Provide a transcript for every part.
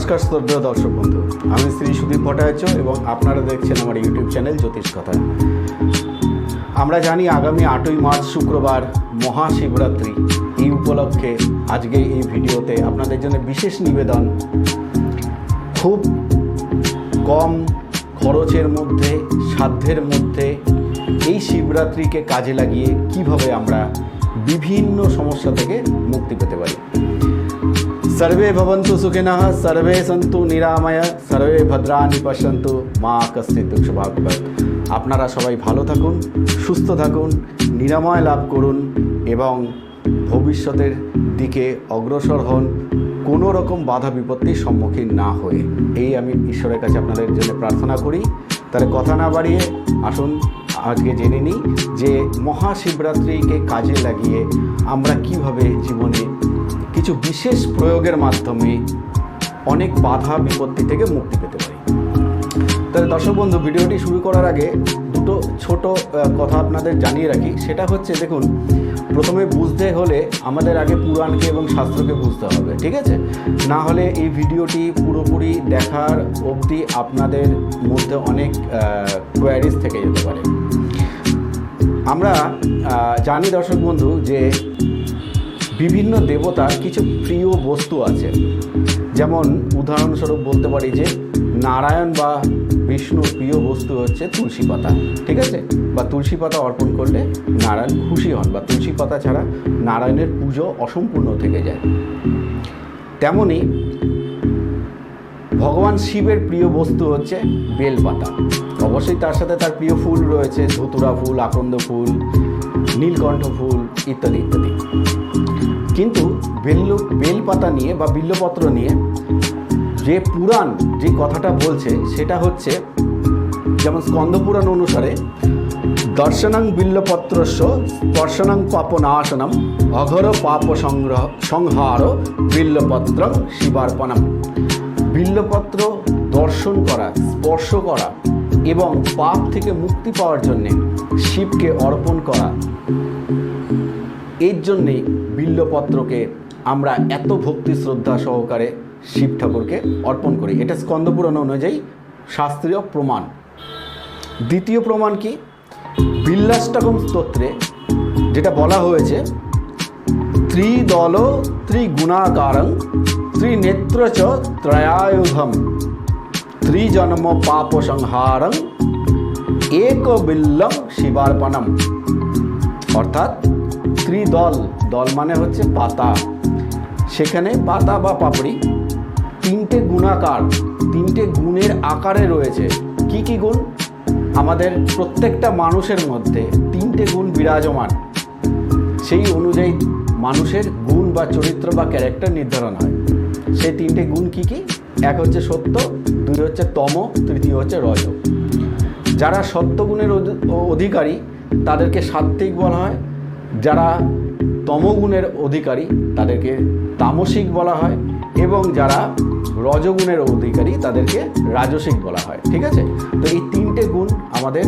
নমস্কার শ্রদ্ধেয় দর্শক বন্ধু। আমি শ্রী সুদীপ ভট্টাচার্য এবং আপনারা দেখছেন আমার ইউটিউব চ্যানেল জ্যোতিষ কথা। আমরা জানি আগামী আটই মার্চ শুক্রবার মহাশিবরাত্রি। এই উপলক্ষে আজকে এই ভিডিওতে আপনাদের জন্য বিশেষ নিবেদন, খুব কম খরচের মধ্যে, সাধ্যের মধ্যে এই শিবরাত্রিকে কাজে লাগিয়ে কীভাবে আমরা বিভিন্ন সমস্যা থেকে মুক্তি পেতে পারি। সর্বে ভবন্তু সুখিনঃ সর্বে সন্তু নিরাময় সর্বে ভদ্রাণি পশ্যন্তু মা কস্তি দুঃখ আপনারা সবাই ভালো থাকুন, সুস্থ থাকুন, নিরাময় লাভ করুন এবং ভবিষ্যতের দিকে অগ্রসর হন, কোনো রকম বাধা বিপত্তির সম্মুখীন না হয়ে। এই আমি ঈশ্বরের কাছে আপনাদের জন্য প্রার্থনা করি। তাহলে কথা না বাড়িয়ে আসুন, আজকে জেনে নিই যে মহাশিবরাত্রিকে কাজে লাগিয়ে আমরা কীভাবে জীবনে কিছু বিশেষ প্রয়োগের মাধ্যমে অনেক বাধা বিপত্তি থেকে মুক্তি পেতে পারি। তাহলে দর্শক বন্ধু, ভিডিওটি শুরু করার আগে দুটো ছোট কথা আপনাদের জানিয়ে রাখি। সেটা হচ্ছে, দেখুন, প্রথমে বুঝতে হলে আমাদের আগে পুরাণকে এবং শাস্ত্রকে বুঝতে হবে, ঠিক আছে? না হলে এই ভিডিওটি পুরোপুরি দেখার অবধি আপনাদের মধ্যে অনেক কোয়ারিজ থেকে যেতে পারে। আমরা জানি দর্শক বন্ধু যে বিভিন্ন দেবতার কিছু প্রিয় বস্তু আছে। যেমন উদাহরণস্বরূপ বলতে পারি যে, নারায়ণ বা বিষ্ণুর প্রিয় বস্তু হচ্ছে তুলসী পাতা, ঠিক আছে? বা তুলসী পাতা অর্পণ করলে নারায়ণ খুশি হন, বা তুলসী পাতা ছাড়া নারায়ণের পুজো অসম্পূর্ণ থেকে যায়। তেমনি ভগবান শিবের প্রিয় বস্তু হচ্ছে বেলপাতা। অবশ্যই তার সাথে তার প্রিয় ফুল রয়েছে, ধুতুরা ফুল, আকন্দ ফুল, নীলকণ্ঠ ফুল, ইত্যাদি ইত্যাদি। কিন্তু বেল্ল বেলপাতা নিয়ে বা বিল্লপত্র নিয়ে যে পুরাণ যে কথাটা বলছে, সেটা হচ্ছে যেমন স্কন্দপুরাণ অনুসারে, দর্শনং বিল্লপত্রস্য স্পর্শনং পাপনাশনম অঘর পাপ সংগ্রহ সংহার বিল্লপত্রং শিবার্পণম। বিল্লপত্র দর্শন করা, স্পর্শ করা এবং পাপ থেকে মুক্তি পাওয়ার জন্যে শিবকে অর্পণ করা, এর জন্যে বিল্লপত্রকে আমরা এত ভক্তি, শ্রদ্ধা সহকারে শিব ঠাকুরকে অর্পণ করি। এটা স্কন্দপুরাণ অনুযায়ী শাস্ত্রীয় প্রমাণ। দ্বিতীয় প্রমাণ কি? বিল্লাষ্টকম স্তোত্রে যেটা বলা হয়েছে, ত্রিদল ত্রিগুণাকারং ত্রিনেত্র ত্রয়ায়ুধম ত্রিজন্ম পাপ সংহারং এক বিল্লম শিবার্পণম। অর্থাৎ ত্রিদল। দল দল মানে হচ্ছে পাতা। সেখানে পাতা বা পাপড়ি, তিনটে গুণাকার, তিনটে গুণের আকারে রয়েছে। কি কি গুণ? আমাদের প্রত্যেকটা মানুষের মধ্যে তিনটে গুণ বিরাজমান। সেই অনুযায়ী মানুষের গুণ বা চরিত্র বা ক্যারেক্টার নির্ধারণ হয়। সেই তিনটে গুণ কি কি? এক হচ্ছে সত্য, দুই হচ্ছে তম, তৃতীয় হচ্ছে রজ। যারা সত্যগুণের অধি- অধিকারী, তাদেরকে সাত্ত্বিক বলা হয় যারা তমগুণের অধিকারী, তাদেরকে তামসিক বলা হয় এবং যারা রজগুণের অধিকারী, তাদেরকে রাজসিক বলা হয়। ঠিক আছে? তো এই তিনটে গুণ আমাদের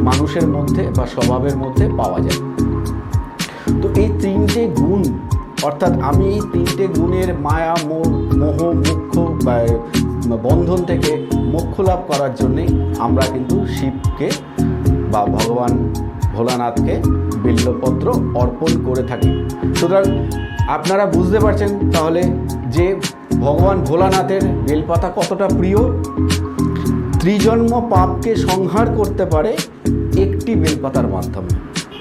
মানুষের মধ্যে বা স্বভাবের মধ্যে পাওয়া যায়। তো এই তিনটে গুণ, অর্থাৎ আমি এই তিনটে গুণের মায়া, মোহ মুখ্য বা বন্ধন থেকে মোক্ষ লাভ করার জন্যে আমরা কিন্তু শিবকে বা ভগবান ভোলানাথকে বিল্লপত্র অর্পণ করে থাকি। সুতরাং আপনারা বুঝতে পারছেন তাহলে যে ভগবান ভোলানাথের বেলপাতা কতটা প্রিয়? ত্রিজন্ম পাপকে সংহার করতে পারে একটি বেলপাতার মাধ্যমে।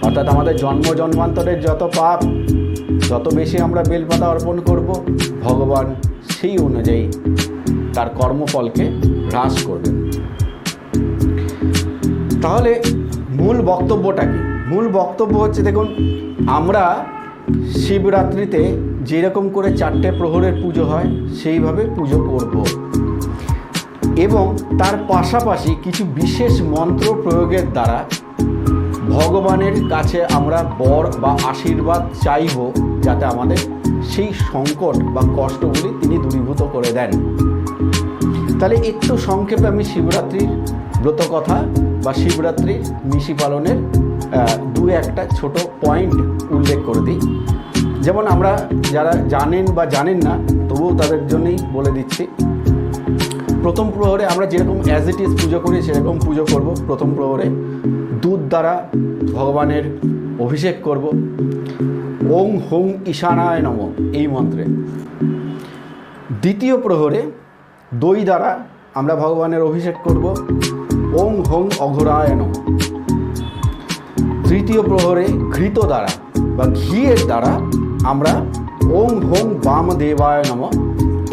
অর্থাৎ আমাদের জন্ম জন্মান্তরের যত পাপ, যত বেশি আমরা বেলপাতা অর্পণ করব, ভগবান সেই অনুযায়ী তার কর্মফলকে হ্রাস করবেন। তাহলে মূল বক্তব্যটা কি? মূল বক্তব্য হচ্ছে, দেখুন, আমরা শিবরাত্রিতে যেরকম করে চারটে প্রহরের পুজো হয়, সেইভাবে পুজো করব। এবং তার পাশাপাশি কিছু বিশেষ মন্ত্র প্রয়োগের দ্বারা ভগবানের কাছে আমরা বর বা আশীর্বাদ চাইব, যাতে আমাদের সেই সংকট বা কষ্টগুলি তিনি দূরীভূত করে দেন। তাহলে একটু সংক্ষেপে আমি শিবরাত্রির ব্রতকথা বা শিবরাত্রির নিশি পালনের দু একটা ছোট পয়েন্ট উল্লেখ করে দিই। যেমন আমরা যারা জানেন বা জানেন না, তবুও তাদের জন্যই বলে দিচ্ছি। প্রথম প্রহরে আমরা যেরকম অ্যাজ ইট ইজ পুজো করি, সেরকম পুজো করব প্রথম প্রহরে দুধ দ্বারা ভগবানের অভিষেক করব। ওং হোং ঈশানায় নম, এই মন্ত্রে। দ্বিতীয় প্রহরে দই দ্বারা আমরা ভগবানের অভিষেক করব। ওং হোং অঘরায় নম। তৃতীয় প্রহরে ঘৃত দ্বারা বা ঘিয়ের দ্বারা আমরা ওং হোং বাম দেবায় নম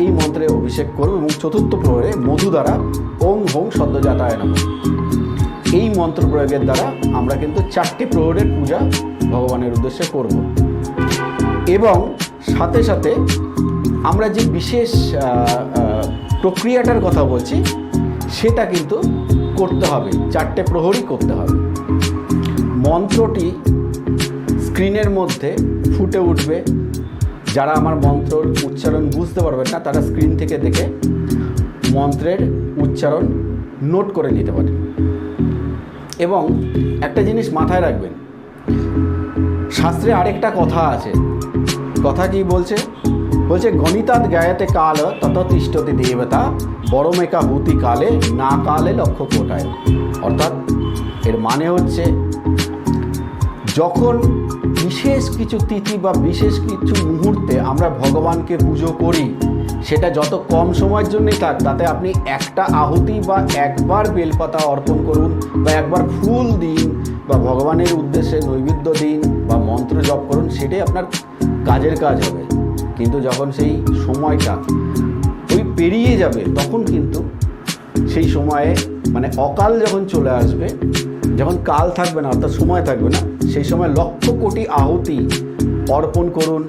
এই মন্ত্রে অভিষেক করব এবং চতুর্থ প্রহরে মধু দ্বারা ওং হোং সদ্যজাতায় নম। এই মন্ত্র প্রয়োগের দ্বারা আমরা কিন্তু চারটি প্রহরের পূজা ভগবানের উদ্দেশ্যে করব। এবং সাথে সাথে আমরা যে বিশেষ প্রক্রিয়াটার কথা বলছি, সেটা কিন্তু করতে হবে, চারটে প্রহরই করতে হবে। মন্ত্রটি স্ক্রিনের মধ্যে ফুটে উঠবে। যারা আমার মন্ত্রর উচ্চারণ বুঝতে পারবেন না, তারা স্ক্রিন থেকে দেখে মন্ত্রের উচ্চারণ নোট করে নিতে পারেন এবং একটা জিনিস মাথায় রাখবেন, শাস্ত্রে আরেকটা কথা আছে। কথা কি বলছে? বলছে, গণিতাৎ গায়াতে কাল তত তিষ্ঠতি দেবতা বড়মেকা হুতি কালে না কালে লক্ষ্য কোটায়। অর্থাৎ এর মানে হচ্ছে যখন বিশেষ কিছু তিথি বা বিশেষ কিছু মুহূর্তে আমরা ভগবানকে পুজো করি, সেটা যত কম সময়ের জন্যই থাক, তাতে আপনি একটা আহুতি বা একবার বেলপাতা অর্পণ করুন বা একবার ফুল দিন বা ভগবানের উদ্দেশ্যে নৈবেদ্য দিন বা মন্ত্র জপ করুন, সেটাই আপনার কাজের কাজ হবে। কিন্তু যখন সেই সময়টা ওই পেরিয়ে যাবে, তখন কিন্তু সেই সময়ে মানে অকাল যখন চলে আসবে যখন কাল থাকবে না, অর্থাৎ সময় থাকবে না, সেই সময় লক্ষ কোটি আহুতি অর্পণ করুন,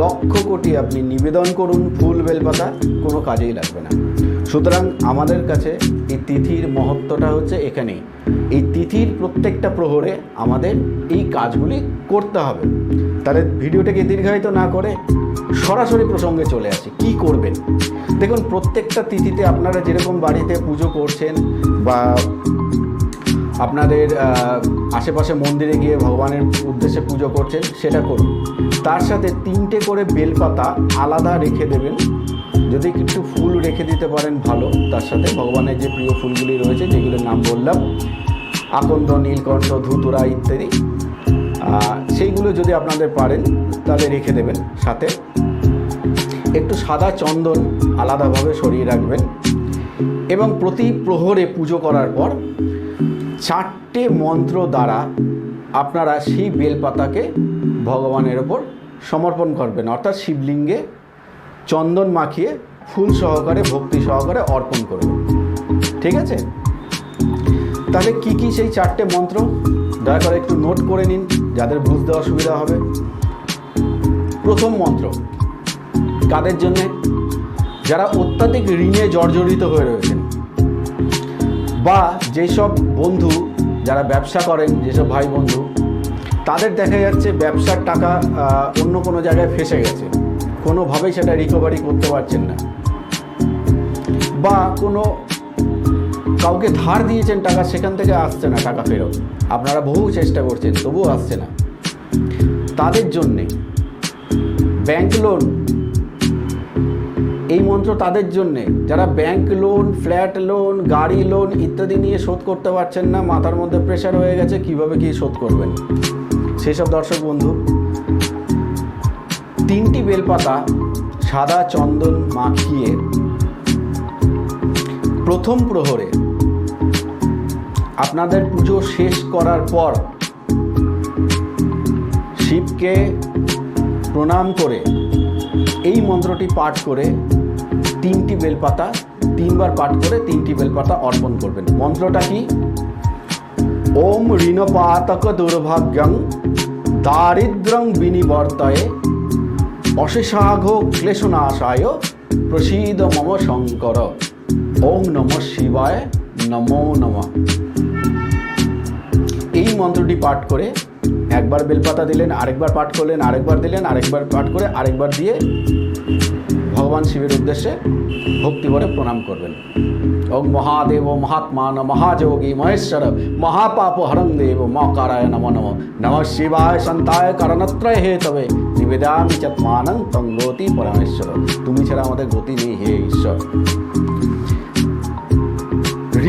লক্ষ কোটি আপনি নিবেদন করুন, ফুল বেলপাতা কোনো কাজেই লাগবে না। সুতরাং আমাদের কাছে এই তিথির মহত্বটা হচ্ছে এখানেই। এই তিথির প্রত্যেকটা প্রহরে আমাদের এই কাজগুলি করতে হবে। তাহলে ভিডিওটাকে দীর্ঘায়িত না করে সরাসরি প্রসঙ্গে চলে আসি, কি করবেন? দেখুন, প্রত্যেকটা তিথিতে আপনারা যেরকম বাড়িতে পুজো করছেন বা আপনাদের আশেপাশে মন্দিরে গিয়ে ভগবানের উদ্দেশ্যে পুজো করছেন, সেটা করুন। তার সাথে তিনটে করে বেলপাতা আলাদা রেখে দেবেন। যদি একটু ফুল রেখে দিতে পারেন, ভালো। তার সাথে ভগবানের যে প্রিয় ফুলগুলি রয়েছে, যেগুলোর নাম বললাম, আকন্দ, নীলকণ্ঠ, ধুতুরা ইত্যাদি সেইগুলো যদি আপনাদের পারেন, তাহলে রেখে দেবেন। সাথে একটু সাদা চন্দন আলাদাভাবে সরিয়ে রাখবেন। এবং প্রতি প্রহরে পুজো করার পর চারটে মন্ত্র দ্বারা আপনারা সেই বেলপাতাকে ভগবানের ওপর সমর্পণ করবেন। অর্থাৎ শিবলিঙ্গে চন্দন মাখিয়ে ফুল সহকারে, ভক্তি সহকারে অর্পণ করবেন। ঠিক আছে? তাহলে কি কি সেই চারটে মন্ত্র? দয়া করে একটু নোট করে নিন, যাদের বুঝতে অসুবিধা হবে। প্রথম মন্ত্র, কাদের জন্যে? যারা অত্যাধিক ঋণে জর্জরিত হয়ে রয়েছেন। বা যেসব বন্ধু যারা ব্যবসা করেন, যেসব ভাই বন্ধু, তাদের দেখা যাচ্ছে ব্যবসার টাকা অন্য কোনো জায়গায় ফেসে গেছে। কোনোভাবেই সেটা রিকভারি করতে পারছেন না। বা কোনো কাউকে ধার দিয়েছেন টাকা, সেখান থেকে আসছে না টাকা ফেরত। আপনারা বহু চেষ্টা করছেন, তবুও আসছে না। তাদের জন্যে ব্যাংক লোন এই মন্ত্র তাদের জন্যে। যারা ব্যাংক লোন ফ্ল্যাট লোন গাড়ি লোন ইত্যাদি নিয়ে শোধ করতে পারছেন না, মাথার মধ্যে প্রেশার হয়ে গেছে, কীভাবে কি শোধ করবেন? সেসব দর্শক বন্ধু, তিনটি বেলপাতা সাদা চন্দন মাখিয়ে প্রথম প্রহরে আপনাদের পুজো শেষ করার পর শিবকে প্রণাম করে এই মন্ত্রটি পাঠ করে তিনটি বেলপাতা, তিনবার পাঠ করে তিনটি বেলপাতা অর্পণ করবেন। মন্ত্রটা কি? ওম ঋণপাতক দুর্ভাগ্যং দারিদ্রং বিনিবর্তয়ে অশেষাঘ ক্লেশনাশায় প্রসীদ মম শঙ্কর। ওম নম শিবায় নমো নমঃ। এই মন্ত্রটি পাঠ করে একবার বেলপাতা দিলেন, আরেকবার পাঠ করলেন, আরেকবার দিলেন, আরেকবার পাঠ করে আরেকবার দিয়ে ভগবান শিবের উদ্দেশ্যে ভক্তি করে প্রণাম করবেন। ওম মহাদেব মহাত্মান মহাযোগী মহেশ্বর মহাপাপ হরং দেব মকারায় নম নম নম শিবায় সন্তায় কারণত্রয় হে তবে নিবেদামি চত্মানং পরমেশ্বর। তুমি ছাড়া আমাদের গতি নেই হে ঈশ্বর।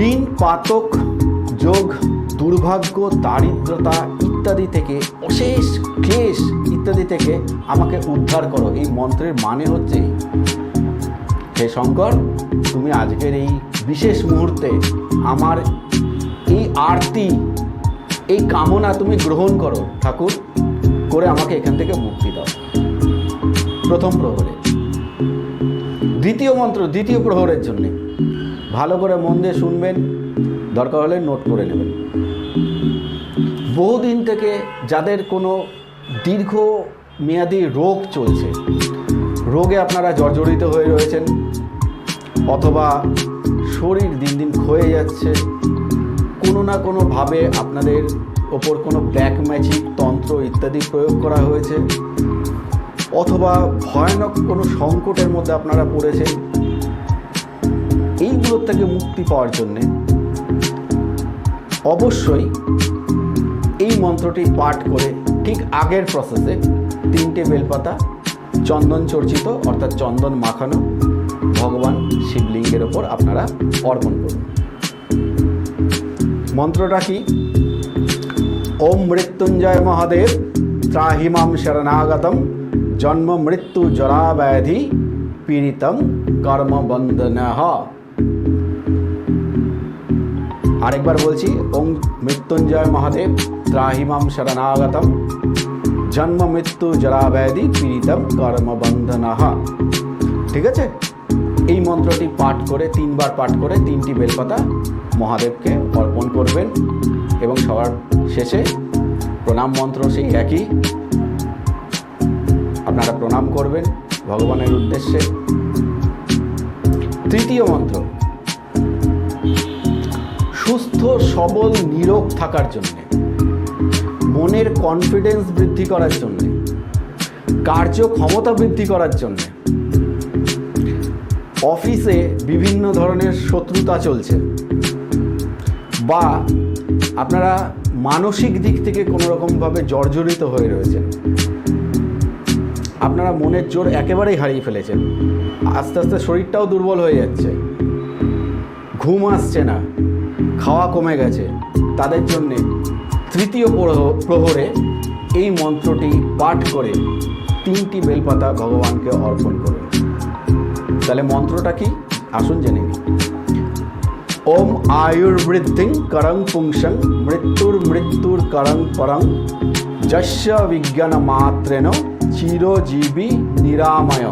ঋণ, পাতক, যোগ, দুর্ভাগ্য, দারিদ্রতা ইত্যাদি থেকে অশেষ ক্লেশ ইত্যাদি থেকে আমাকে উদ্ধার করো। এই মন্ত্রের মানে হচ্ছে। হে শঙ্কর, তুমি আজকের এই বিশেষ মুহূর্তে আমার এই আরতি, এই কামনা তুমি গ্রহণ করো, ঠাকুর, করে আমাকে এখান থেকে মুক্তি দাও। প্রথম প্রহরে। দ্বিতীয় মন্ত্র, দ্বিতীয় প্রহরের জন্যে। ভালো করে মন দিয়ে শুনবেন, দরকার হলে নোট করে নেবেন। বহুদিন থেকে যাদের কোনো দীর্ঘ মেয়াদি রোগ চলছে, রোগে আপনারা জর্জরিত হয়ে রয়েছেন অথবা শরীর দিন দিন ক্ষয়ে যাচ্ছে, কোনো না কোনোভাবে আপনাদের ওপর কোনো ব্ল্যাক ম্যাজিক তন্ত্র ইত্যাদি প্রয়োগ করা হয়েছে, অথবা ভয়ানক কোনো সংকটের মধ্যে আপনারা পড়েছেন, এইগুলোর থেকে মুক্তি পাওয়ার জন্যে অবশ্যই এই মন্ত্রটি পাঠ করে ঠিক আগের প্রসেসে তিনটে বেলপাতা চন্দন চর্চিত, অর্থাৎ চন্দন মাখানো শিবলিঙ্গের ওপর আপনারা অর্পণ করুন। মন্ত্রটা কি? ওম মৃত্যুঞ্জয় মহাদেব, ত্রাহিমাম শরণাগতম, জন্ম মৃত্যু জরা ব্যাধি পীড়িতম কর্মবন্ধন আরেকবার বলছি, ওম মৃত্যুঞ্জয় মহাদেব, ত্রাহিমাম শরণাগতম, জন্ম মৃত্যু জরা ব্যাধি পীড়িতম কর্মবন্ধন ঠিক আছে? এই মন্ত্রটি পাঠ করে, তিনবার পাঠ করে তিনটি বেলপাতা মহাদেবকে অর্পণ করবেন এবং সবার শেষে প্রণাম মন্ত্র সেই একই। আপনারা প্রণাম করবেন ভগবানের উদ্দেশ্যে। তৃতীয় মন্ত্র, সুস্থ, সবল, নিরোগ থাকার জন্য, মনের কনফিডেন্স বৃদ্ধি করার জন্য, কার্যক্ষমতা বৃদ্ধি করার জন্য অফিসে বিভিন্ন ধরনের শত্রুতা চলছে। বা আপনারা মানসিক দিক থেকে কোনো রকমভাবে জর্জরিত হয়ে রয়েছেন। আপনারা মনের জোর একেবারেই হারিয়ে ফেলেছেন। আস্তে আস্তে শরীরটাও দুর্বল হয়ে যাচ্ছে। ঘুম আসছে না। খাওয়া কমে গেছে। তাদের জন্যে তৃতীয় প্রহ- প্রহরে এই মন্ত্রটি পাঠ করে তিনটি বেলপাতা ভগবানকে অর্পণ করুন। তাহলে মন্ত্রটা কি? আসুন জেনে নিই। ওম আয়ুর্বৃদ্ধিং করং পুংসং মৃত্যুর মৃত্যুর করং পরং যস্য বিজ্ঞান মাত্রেন চিরজীবী নিরাময়।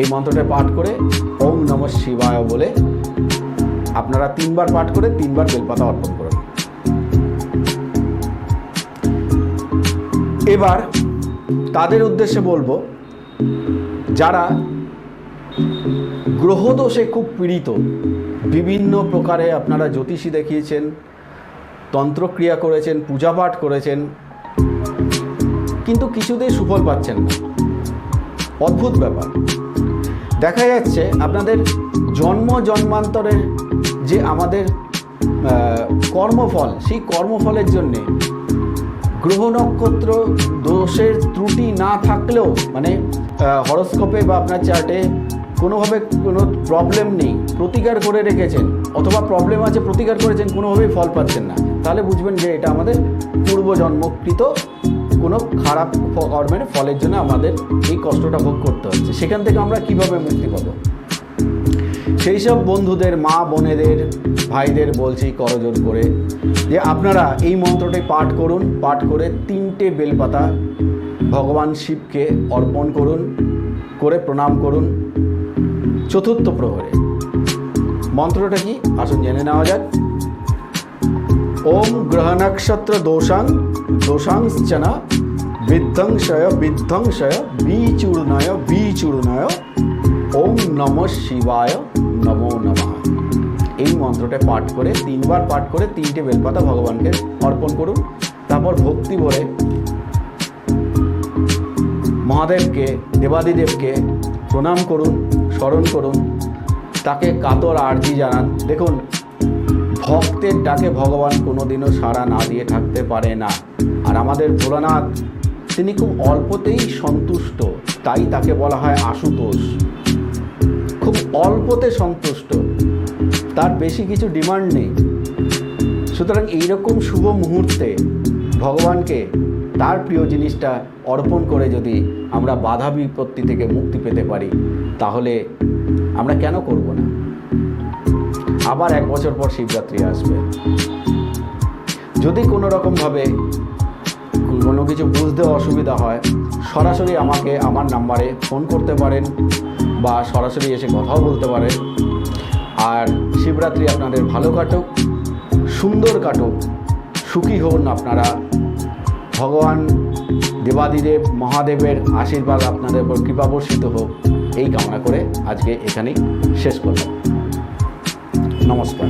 এই মন্ত্রটা পাঠ করে ওম নম শিবায় বলে আপনারা তিনবার পাঠ করে তিনবার বেলপাতা অর্পণ করুন। এবার তাদের উদ্দেশ্যে বলব, যারা গ্রহদোষে খুব পীড়িত। বিভিন্ন প্রকারে আপনারা জ্যোতিষী দেখিয়েছেন, তন্ত্রক্রিয়া করেছেন, পূজাপাঠ করেছেন, কিন্তু কিছুতেই সুফল পাচ্ছেন না। অদ্ভুত ব্যাপার। দেখা যাচ্ছে আপনাদের জন্ম জন্মান্তরের যে আমাদের কর্মফল, সেই কর্মফলের জন্যে গ্রহ নক্ষত্র দোষের ত্রুটি না থাকলেও মানে হরস্কোপে বা আপনার চার্টে কোনোভাবে কোনো প্রবলেম নেই, প্রতিকার করে রেখেছেন, অথবা প্রবলেম আছে, প্রতিকার করেছেন, কোনোভাবেই ফল পাচ্ছেন না। তাহলে বুঝবেন যে এটা আমাদের পূর্বজন্মকৃত কোনো খারাপ কর্মের ফলের জন্য আমাদের এই কষ্টটা ভোগ করতে হচ্ছে। সেখান থেকে আমরা কীভাবে মুক্তি পাবো? সেই সব বন্ধুদের, মা বোনেদের, ভাইদের বলছি করজোর করে, যে আপনারা এই মন্ত্রটি পাঠ করুন, পাঠ করে তিনটে বেলপাতা ভগবান শিবকে অর্পণ করুন, করে প্রণাম করুন। চতুর্থ প্রহরে। মন্ত্রটা কি? আসুন জেনে নেওয়া যাক। ওম গ্রহ নক্ষত্র দোষাং দোষাংশনা বিধ্বংসয় বিধ্বংসয়, বিচূর্ণয় বিচূর্ণয়, ওম নম শিবায়, নমো নমঃ। এই মন্ত্রটা পাঠ করে, তিনবার পাঠ করে তিনটে বেলপাতা ভগবানকে অর্পণ করুন। তারপর ভক্তি ভরে মহাদেবকে, দেবাদিদেবকে প্রণাম করুন। স্মরণ করুন। তাকে কাতর আর্জি জানান। দেখুন, ভক্তের ডাকে ভগবান কোনোদিনও সাড়া না দিয়ে থাকতে পারে না। আর আমাদের ভোলানাথ, তিনি খুব অল্পতেই সন্তুষ্ট। তাই তাকে বলা হয় আশুতোষ। খুব অল্পতে সন্তুষ্ট। তার বেশি কিছু ডিমান্ড নেই। সুতরাং এইরকম শুভ মুহূর্তে ভগবানকে তার প্রিয় জিনিসটা অর্পণ করে যদি আমরা বাধা বিপত্তি থেকে মুক্তি পেতে পারি, তাহলে আমরা কেন করব না? আবার এক বছর পর শিবরাত্রি আসবে। যদি কোনো রকমভাবে কোনো কিছু বুঝতে অসুবিধা হয়, সরাসরি আমাকে আমার নাম্বারে ফোন করতে পারেন বা সরাসরি এসে কথাও বলতে পারেন। আর শিবরাত্রি আপনাদের ভালো কাটুক, সুন্দর কাটুক, সুখী হন আপনারা ভগবান দেবাদিদেব মহাদেবের আশীর্বাদ আপনাদের উপর কৃপা বর্ষিত হোক। এই কামনা করে আজকে এখানেই শেষ করলাম। নমস্কার।